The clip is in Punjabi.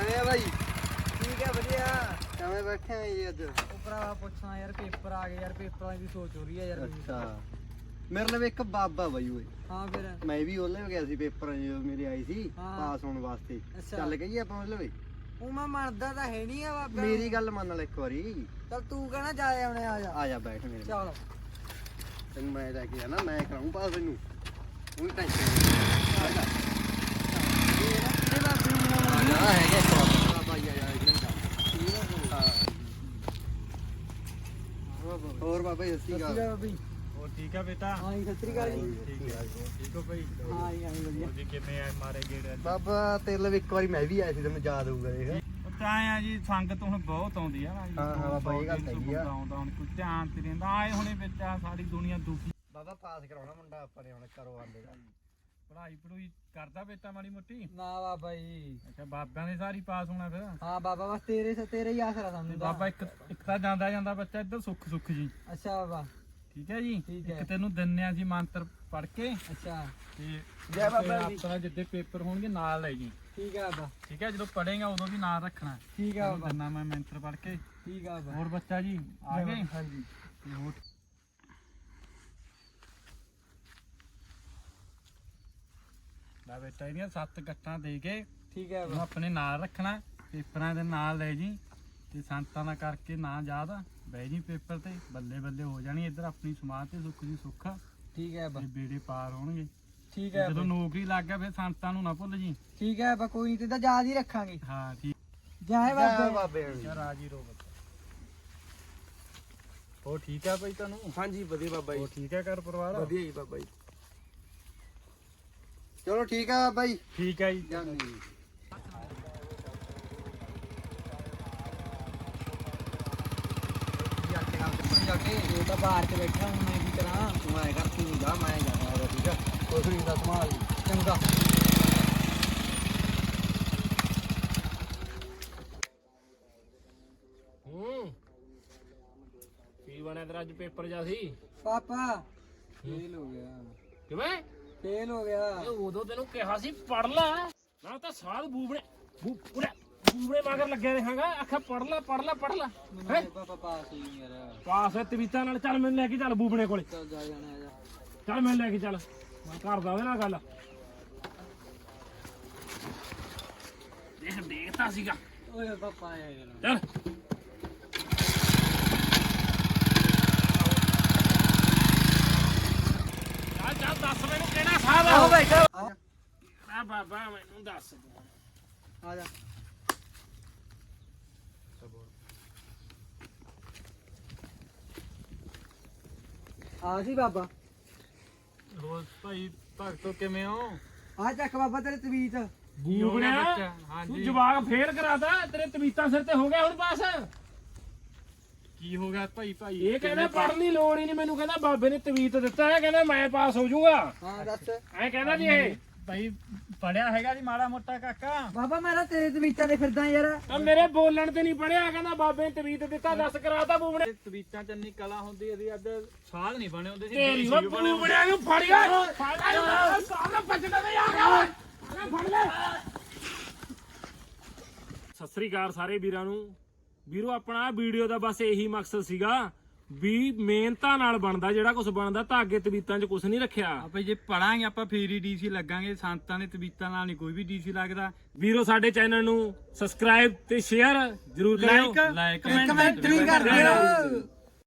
ਕਿਵੇਂ ਆ ਬਾਈ? ਠੀਕ ਹੈ ਵਧੀਆ। ਕਿਵੇਂ ਬੈਠੇ ਆ ਜੀ ਅੱਜ? ਉਹ ਭਰਾਵਾ ਪੁੱਛਣਾ ਯਾਰ ਪੇਪਰ ਆ ਗਏ ਯਾਰ ਪੇਪਰਾਂ ਦੀ ਸੋਚ ਹੋ ਰਹੀ ਹੈ ਯਾਰ ਮੇਰੀ। ਅੱਛਾ। ਮੇਰੇ ਲਈ ਇੱਕ ਬਾਬਾ ਬਾਈ ਓਏ। ਹਾਂ ਫਿਰ। ਮੈਂ ਵੀ ਉਹਲੇ ਗਿਆ ਸੀ ਪੇਪਰ ਜਦੋਂ ਮੇਰੇ ਆਈ ਸੀ ਹਾਂ। ਪਾਸ ਹੋਣ ਵਾਸਤੇ। ਅੱਛਾ। ਚੱਲ ਗਈ ਆਪਾਂ ਉਹਲੇ ਉਹ ਮੈਂ ਮੰਨਦਾ ਤਾਂ ਹੈ ਨਹੀਂ ਆ ਬਾਬਾ। ਮੇਰੀ ਗੱਲ ਮੰਨ ਲੈ ਇੱਕ ਵਾਰੀ। ਚੱਲ ਤੂੰ ਕਹਿਣਾ ਜਾ ਆਉਣੇ ਆ ਜਾ। ਆ ਜਾ ਬੈਠ ਮੇਰੇ ਨਾਲ। ਚੱਲ। ਤੈਨੂੰ ਮੈਂ ਲੈ ਕੇ ਆਣਾ ਮੈਂ ਕਰਾਉਂ ਪਾਸ ਤੈਨੂੰ। ਉਹ ਟੈਨਸ਼ਨ ਨਹੀਂ ਆ ਜਾ ਇਹ ਨਾ ਕਿਹੜੇ ਬਾਬੇ ਨੂੰ ਆ ਮਨਾਉਣਾ ਜਾ ਹੈਗਾ ਇੱਕ ਬਾਬਾ ਬਾਈ ਆ ਜਾ ਇੱਧਰ ਜਾ ਹਾਂ ਹੋਰ ਬਾਬਾ ਜੀ ਸਤਿ ਸ਼੍ਰੀ ਅਕਾਲ। ਬਾਬੀ ਹੋਰ ਠੀਕ ਆ ਬੇਟਾ? ਹਾਂ ਜੀ ਸਤਿ ਸ਼੍ਰੀ ਅਕਾਲ ਜੀ। ਠੀਕ ਹੋਰ ਠੀਕ ਹੋ ਭਾਈ ਹਾਂ ਜੀ ਹਾਂ ਜੀ ਵਧੀਆ। ਜੀ ਕਿਵੇਂ ਆ ਮਾਰੇ ਗੇੜੇ ਬਾਬਾ ਤੇਰੇ ਲਈ ਇੱਕ ਵਾਰੀ ਮੈਂ ਵੀ ਆਇਆ ਸੀ ਤੈਨੂੰ ਯਾਦ ਹੋਊਗਾ ਦੇਖ। ਤਾਂ ਆ ਜੀ ਸੰਗਤ ਹੁਣ ਬਹੁਤ ਆਉਂਦੀ ਆ ਨਾ ਜੀ। ਹਾਂ, ਹਾਂ, ਬਾਬਾ, ਇਹ ਗੱਲ ਸਹੀ ਆ। ਆਉਂਦਾ ਹੁਣ ਕੋਈ ਧਿਆਨ ਤੇ ਰਹਿੰਦਾ ਆਏ ਹੁਣੇ ਵਿੱਚ ਆ ਸਾਰੀ ਦੁਨੀਆ ਦੁਖੀ। ਬਾਬਾ ਪਾਸ ਕਰਾਉਣਾ ਮੁੰਡਾ ਆਪਾਂ ਨੇ ਹੁਣ ਕਰੋ ਆਂਦੇ ਦਾ। ਪੜ੍ਹਾਈ ਪੜੂਈ ਕਰਦਾ ਬੇਟਾ ਮਾੜੀ ਮੋਟੀ? ਨਾ ਬਾਬਾ ਜੀ। ਅੱਛਾ ਬਾਬਿਆਂ ਦੇ ਸਾਰੀ ਪਾਸ ਹੋਣਾ ਫਿਰ। ਹਾਂ ਬਾਬਾ ਬਸ ਤੇਰੇ ਸੇ ਤੇਰੇ ਹੀ ਆਸਰਾ ਸਮਝਦਾ। ਬਾਬਾ ਇੱਕ ਇੱਕ ਤਾਂ ਜਾਂਦਾ ਜਾਂਦਾ ਬੱਚਾ ਇੱਧਰ ਸੁੱਖ ਸੁੱਖ ਜੀ। ਅੱਛਾ ਬਾਬਾ। ਠੀਕ ਹੈ ਜੀ? ਠੀਕ ਹੈ। ਇੱਕ ਤੈਨੂੰ ਦਿੰਨਿਆ ਜੀ ਮੰਤਰ ਪੜ੍ਹ ਕੇ। ਅੱਛਾ। ਤੇ ਜੈ ਬਾਬਾ ਜੀ। ਆਪਣਾ ਜਿੱਦੇ ਪੇਪਰ ਹੋਣਗੇ ਨਾਲ ਲੈ ਜੀ। ਠੀਕ ਹੈ ਬਾਬਾ। ਠੀਕ ਹੈ ਜਦੋਂ ਪੜ੍ਹੇਗਾ ਉਦੋਂ ਵੀ ਨਾਲ ਰੱਖਣਾ। ਠੀਕ ਹੈ ਬਾਬਾ। ਦਿੰਨਾ ਮੈਂ ਮੰਤਰ ਪੜ੍ਹ ਕੇ। ਠੀਕ ਹੈ ਬਾਬਾ। ਹੋਰ ਬੱਚਾ ਜੀ ਆ ਗਏ? ਹਾਂਜੀ। ਹੋਰ ਲੈ ਬੇਟਾ ਇਹਦੀਆਂ ਸੱਤ ਗੱਟਾਂ ਦੇ ਕੇ ਠੀਕ ਹੈ ਬਾਬਾ ਆਪਣੇ ਨਾਲ ਰੱਖਣਾ ਪੇਪਰਾਂ ਦੇ ਨਾਲ ਲੈ ਜੀ ਤੇ ਸੰਤਾਂ ਦਾ ਕਰਕੇ ਨਾ ਯਾਦ ਬਹਿ ਜੀ ਪੇਪਰ ਤੇ ਬੱਲੇ ਬੱਲੇ ਹੋ ਜਾਣੀ ਇੱਧਰ ਆਪਣੀ ਸਮਾਜ ਤੇ ਸੁੱਖ ਦੀ ਸੁੱਖ ਠੀਕ ਹੈ ਤੇ ਬਾਬਾ ਬੇੜੇ ਪਾਰ ਹੋਣਗੇ। ਠੀਕ ਹੈ ਜਦੋਂ ਨੌਕਰੀ ਲੱਗ ਗਿਆ ਫਿਰ ਸੰਤਾਂ ਨੂੰ ਨਾ ਭੁੱਲ ਜੀ। ਠੀਕ ਹੈ ਬਾਬਾ ਕੋਈ ਨਹੀਂ ਤੇ ਤਾਂ ਯਾਦ ਹੀ ਰੱਖਾਂਗੇ। ਹਾਂ ਠੀਕ। ਜਾਏ ਜੈ ਬਾਬਾ ਬਾਬੇ ਹੈ ਰਾਜੀ ਰੋ ਬੱਚਾ। ਹੋਰ ਠੀਕ ਆ ਭਾਈ ਤੁਹਾਨੂੰ? ਹਾਂਜੀ ਵਧੀਆ ਬਾਬਾ ਹੋਰ ਠੀਕ ਹੈ ਘਰ ਪਰਿਵਾਰ? ਜੀ ਬਾਬਾ ਜੀ। ਚਲੋ ਠੀਕ ਆ ਬਾਬਾ ਜੀ ਠੀਕ ਹੈ ਜੀ ਜਾਂਦੇ ਜੀ ਇਹ ਤਾਂ ਬਾਹਰ ਤੇ ਬੈਠਾ ਹੁਣ ਮੈਂ ਕੀ ਕਰਾਂ ਤੂੰ ਐ ਕਰ ਤੂੰ ਜਾ ਮੈਂ ਜਾਣਾ ਉਹਦਾ ਠੀਕ ਆ ਕੁਛ ਨਹੀਂ ਦਾ ਸੰਭਾਲ ਲਈ। ਚੰਗਾ ਹੂੰ। ਕੀ ਬਣਿਆ ਤੇਰਾ ਅੱਜ ਪੇਪਰ ਜਾ ਸੀ? ਪਾਪਾ। ਫੇਲ ਹੋ ਗਿਆ। ਕਿਵੇਂ? ਫੇਲ ਹੋ ਗਿਆ। ਇਹ ਉਦੋਂ ਤੈਨੂੰ ਕਿਹਾ ਸੀ ਪੜ ਲੈ। ਮੈਂ ਤਾਂ ਸਾਲ ਬੂਬੜੇ ਬੂਬੜੇ ਬੂਬੜੇ ਮਗਰ ਲੱਗਿਆ ਰਹਾਂਗਾ ਆਖਿਆ ਪੜ ਲੈ ਪੜ ਲੈ ਪੜ ਲੈ। ਹੈਂ? ਪਾਪਾ ਪਾਸ ਹੀ ਨਹੀਂ ਯਾਰ। ਪਾਸ ਹੈ ਤਵੀਤਾ ਨਾਲ। ਚੱਲ ਮੈਨੂੰ ਲੈ ਕੇ ਚੱਲ ਬੂਬੜੇ ਕੋਲੇ। ਚੱਲ ਜਾ ਜਾਣਾ ਆ ਜਾ। ਚੱਲ ਮੈਨੂੰ ਲੈ ਕੇ ਚੱਲ। ਮੈਂ ਕਰਦਾ ਉਹਦੇ ਨਾਲ ਗੱਲ। ਦੇਖ ਦੇਖਤਾ ਸੀਗਾ। ਓਏ ਪਾਪਾ ਆਇਆ ਯਾਰ। ਚੱਲ ਚੱਲ ਦੱਸ ਮੈਨੂੰ ਕਿਹੜਾ ਸਾਹ ਆਓ ਆ ਬੈਠੋ ਆ ਬਾਬਾ। ਮੈਨੂੰ ਦੱਸ ਆ ਜਾ ਆ ਸੀ ਬਾਬਾ ਹੋਰ ਭਾਈ ਭਗਤੋ ਕਿਵੇਂ ਹੋ? ਆ ਚੱਕ ਬਾਬਾ ਤੇਰੇ ਤਵੀਤ। ਬੂਬੜਿਆ ਤੂੰ ਜਵਾਕ ਫੇਲ ਕਰਾਦਾ ਤੇਰੇ ਤਵੀਤਾ ਸਿਰ ਤੇ ਹੋ ਗਿਆ ਹੁਣ ਪਾਸ ਕੀ ਹੋ ਗਿਆ ਭਾਈ ਭਾਈ? ਇਹ ਕਹਿੰਦਾ ਪੜਨ ਦੀ ਲੋੜ ਹੀ ਨਹੀਂ ਮੈਨੂੰ ਕਹਿੰਦਾ ਬਾਬੇ ਨੇ ਤਵੀਤ ਦਿੱਤਾ ਹੈ ਕਹਿੰਦਾ ਮੈਂ ਪਾਸ ਹੋ ਜਾਊਗਾ। ਹਾਂ ਦੱਸ। ਐ ਕਹਿੰਦਾ ਜੀ ਇਹ। ਭਾਈ ਪੜਿਆ ਹੈਗਾ ਜੀ ਮਾੜਾ ਮੋਟਾ ਕਾਕਾ। ਬਾਬਾ ਮੈਂ ਤਾਂ ਤੇਰੇ ਤਵੀਤਾਂ ਤੇ ਫਿਰਦਾ ਯਾਰ। ਤਾਂ ਮੇਰੇ ਬੋਲਣ ਤੇ ਨਹੀਂ ਪੜਿਆ ਕਹਿੰਦਾ ਬਾਬੇ ਨੇ ਤਵੀਤ ਦਿੱਤਾ ਦੱਸ ਕਰਾਤਾ ਬੂਬੜੇ ਤਵੀਤਾਂ ਚ ਇੰਨੀ ਕਲਾ ਹੁੰਦੀ ਅਸੀਂ ਅੱਜ ਸਾਧ ਨਹੀਂ ਬਣੇ ਹੁੰਦੇ ਸੀ ਤੇਰੀ ਵੀ ਬੂਬੜਿਆਂ ਨੂੰ ਫੜ ਗਿਆ ਫੜ ਲੈ ਸਾਲਾ ਭੱਜਦਾ ਨਹੀਂ ਆ ਗਿਆ ਫੜ ਲੈ। ਸਤਿ ਸ੍ਰੀ ਅਕਾਲ ਸਾਰੇ ਵੀਰਾਂ ਨੂੰ। ਵੀਰੋ ਆਪਣਾ ਵੀਡੀਓ ਦਾ ਬਸ ਇਹੀ ਮਕਸਦ ਸੀਗਾ ਵੀ ਮਿਹਨਤਾਂ ਨਾਲ ਬਣਦਾ ਜਿਹੜਾ ਕੁਝ ਬਣਦਾ ਧਾਗੇ ਤਵੀਤਾਂ 'ਚ ਕੁਝ ਨਹੀਂ ਰੱਖਿਆ। ਆਪਾਂ ਜੇ ਪੜਾਂਗੇ ਆਪਾਂ ਫੇਰ ਹੀ ਡੀਸੀ ਲੱਗਾਂਗੇ ਸੰਤਾਂ ਦੇ ਤਵੀਤਾਂ ਨਾਲ ਨਹੀਂ ਕੋਈ ਵੀ ਡੀਸੀ ਲੱਗਦਾ। ਵੀਰੋ ਸਾਡੇ ਚੈਨਲ ਨੂੰ ਸਬਸਕ੍ਰਾਈਬ ਤੇ ਸ਼ੇਅਰ ਜ਼ਰੂਰ ਕਰਿਓ। ਲਾਈਕ ਕਮੈਂਟ ਵੀ ਕਰ ਦਿਓ।